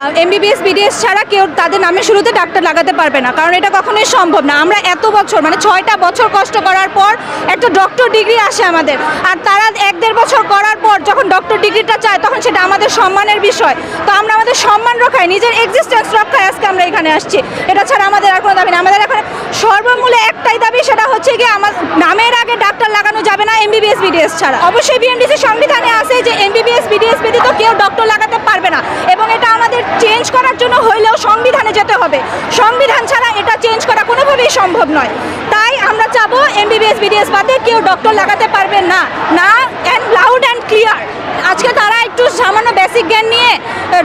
MBBS BDS ছাড়া কেউ তাদের নামে শুরুতে ডাক্তার লাগাতে পারবে না, কারণ এটা কখনোই সম্ভব না। আমরা এত বছর মানে ছয়টা বছর কষ্ট করার পর একটা ডক্টর ডিগ্রি আসে আমাদের। আর তারা এক দেড় বছর করার পর যখন ডক্টর ডিগ্রিটা চায়, তখন সেটা আমাদের সম্মানের বিষয়। তো আমরা আমাদের সম্মান রক্ষায়, নিজের এক্সিস্টেন্স রক্ষায় আজকে আমরা এখানে আসছি। এটা ছাড়া আমাদের আর কোনো দাবি না। আমাদের এখন সর্বমূলে একটাই দাবি, সেটা হচ্ছে গিয়ে আমার নামের আগে ডাক্তার লাগানো যাবে না এমবিবিএস বিডিএস ছাড়া। অবশ্যই বিএনডিসি সংবিধানে আছে যে এমবিবিএস বিডিএস ব্যতীত কেউ ডক্টর লাগাতে পারবে না এবং এটা আমাদের চেঞ্জ করার জন্য হইলেও সংবিধানে যেতে হবে। সংবিধান ছাড়া এটা চেঞ্জ করা কোনোভাবেই সম্ভব নয়। তাই আমরা চাবো এমবিবিএস বিডিএস বাদে কেউ ডক্টর লাগাতে পারবে না। না অ্যান্ড লাউড অ্যান্ড ক্লিয়ার আজকে তারা একটু সামান্য বেসিক জ্ঞান নিয়ে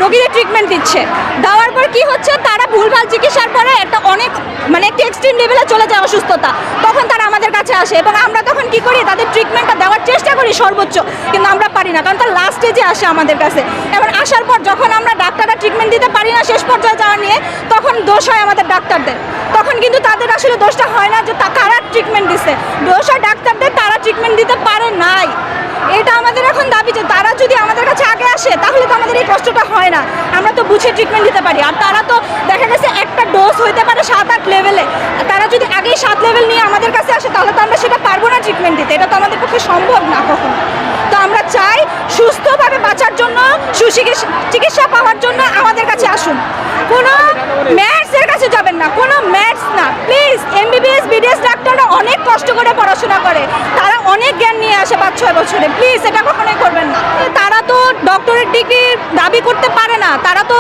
রোগীদের ট্রিটমেন্ট দিচ্ছে। দেওয়ার পর কি হচ্ছে? তারা ভুলভাল চিকিৎসার পরে একটা অনেক মানে একটি এক্সট্রিম লেভেলে চলে যায় অসুস্থতা। তখন তারা আমাদের কাছে আসে এবং আমরা তখন কি করি? তাদের ট্রিটমেন্টটা দেওয়ার চেষ্টা করি সর্বোচ্চ। কিন্তু আমরা পারি না। কারণ তার লাস্ট স্টেজে আসে আমাদের কাছে। এবার আসার পর যখন আমরা ডাক্তাররা ট্রিটমেন্ট দিতে পারি না, শেষ পর্যায়ে যাওয়া নিয়ে, তখন দোষ হয় আমাদের ডাক্তারদের, তখন কিন্তু তাদের আসলে দোষটা হয় না যে তারা ট্রিটমেন্ট দিচ্ছে দোষ হয় ডাক্তারদের, তারা ট্রিটমেন্ট দিতে পারে নাই। এটা আমাদের এখন দাবি যে তারা যদি আমাদের কাছে আগে আসে, তাহলে তো আমাদের এই কষ্টটা হয় না। আমরা তো বুঝে ট্রিটমেন্ট দিতে পারি। আর তারা তো দেখা গেছে একটা ডোজ হইতে পারে সাত আট লেভেলে তারা যদি আগেই সাত লেভেল নিয়ে আমাদের কাছে আসে, তাহলে তো আমরা সেটা পারব না ট্রিটমেন্ট দিতে। এটা তো আমাদের পক্ষে সম্ভব না কখনো তো আমরা চাই সুস্থভাবে বাঁচার জন্য সুচিকিৎসা চিকিৎসা পাওয়ার জন্য আমাদের কাছে আসুন। কোনো ম্যাথসের কাছে যাবেন না, কোনো ম্যাথস না। প্লিজ এমবিবিএস বিডিএস ডাক্তাররা অনেক কষ্ট করে পড়াশোনা করে। তারা অনেক জ্ঞান নিয়ে আসে পাঁচ, ছয় বছরে। প্লিজ এটা কখনোই করবেন না। তারা তো ডক্টরের ডিগ্রি দাবি করতে পারে না। তারা তো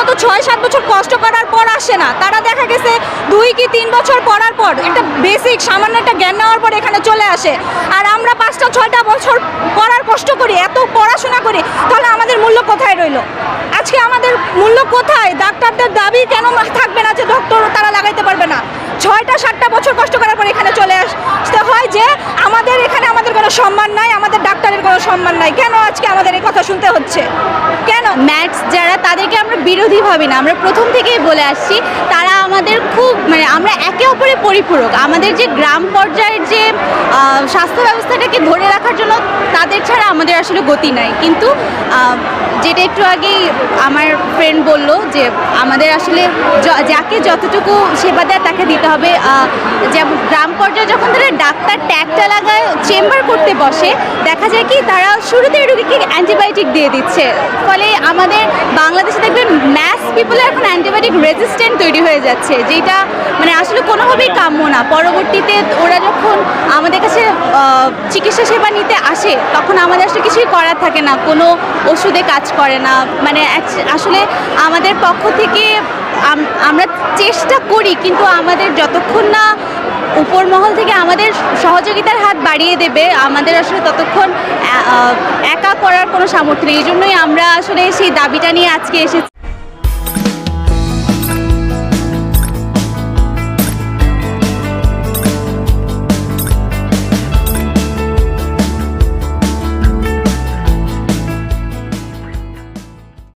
মতো ছয়, সাত বছর কষ্ট করার পর আসে না। তারা দেখা গেছে দুই কি তিন বছর পড়ার পর একটা বেসিক সামান্য একটা জ্ঞান নেওয়ার পর এখানে চলে আসে। আর আমরা পাঁচটা, ছয়টা বছর পড়ার কষ্ট করি, এত পড়াশোনা করি, তাহলে আমাদের মূল্য কোথায় রইল? আজকে আমাদের মূল্য কোথায়? ডাক্তারদের দাবি কেন থাকবে না যে ডক্টর তারা লাগাইতে পারবে না? ছয়টা, সাতটা বছর কষ্ট করার পর এখানে চলে আসতে হয় যে আমাদের এখানে আমাদের কোনো সম্মান নাই, আমাদের ডাক্তারের কোনো সম্মান নাই। কেন আজকে আমাদের এই কথা শুনতে হচ্ছে? কেন? ম্যাথস যারা, তাদেরকে আমরা বিরোধী ভাবি না। আমরা প্রথম থেকেই বলে আসছি, তারা আমাদের খুব মানে আমরা একে অপরে পরিপূরক। আমাদের যে গ্রাম পর্যায়ের যে স্বাস্থ্য ব্যবস্থাটাকে ধরে রাখার জন্য তাদের ছাড়া আমাদের আসলে গতি নাই। কিন্তু যেটা একটু আগেই আমার ফ্রেন্ড বলল যে, আমাদের আসলে যাকে যতটুকু সেবা দেয় তাকে দিতে হবে। যেমন গ্রাম পর্যায়ে যখন তারা ডাক্তার চেম্বার করতে বসে, দেখা যায় কি তারা শুরুতে রুগীকে অ্যান্টিবায়োটিক দিয়ে দিচ্ছে। ফলে আমাদের বাংলাদেশে দেখবেন ম্যাস পিপলে এখন অ্যান্টিবায়োটিক রেজিস্ট্যান্ট তৈরি হয়ে যাচ্ছে, যেটা মানে আসলে কোনোভাবেই কাম্য না। পরবর্তীতে ওরা যখন আমাদের চিকিৎসা সেবা নিতে আসে, তখন আমাদের আসলে কিছুই করার থাকে না, কোনো ওষুধে কাজ করে না। মানে আসলে আমাদের পক্ষ থেকে আমরা চেষ্টা করি, কিন্তু আমাদের যতক্ষণ না উপর মহল থেকে আমাদের সহযোগিতার হাত বাড়িয়ে দেবে, আমাদের আসলে ততক্ষণ একা করার কোনো সামর্থ্য নেই। এই জন্যই আমরা আসলে সেই দাবিটা নিয়ে আজকে এসেছি।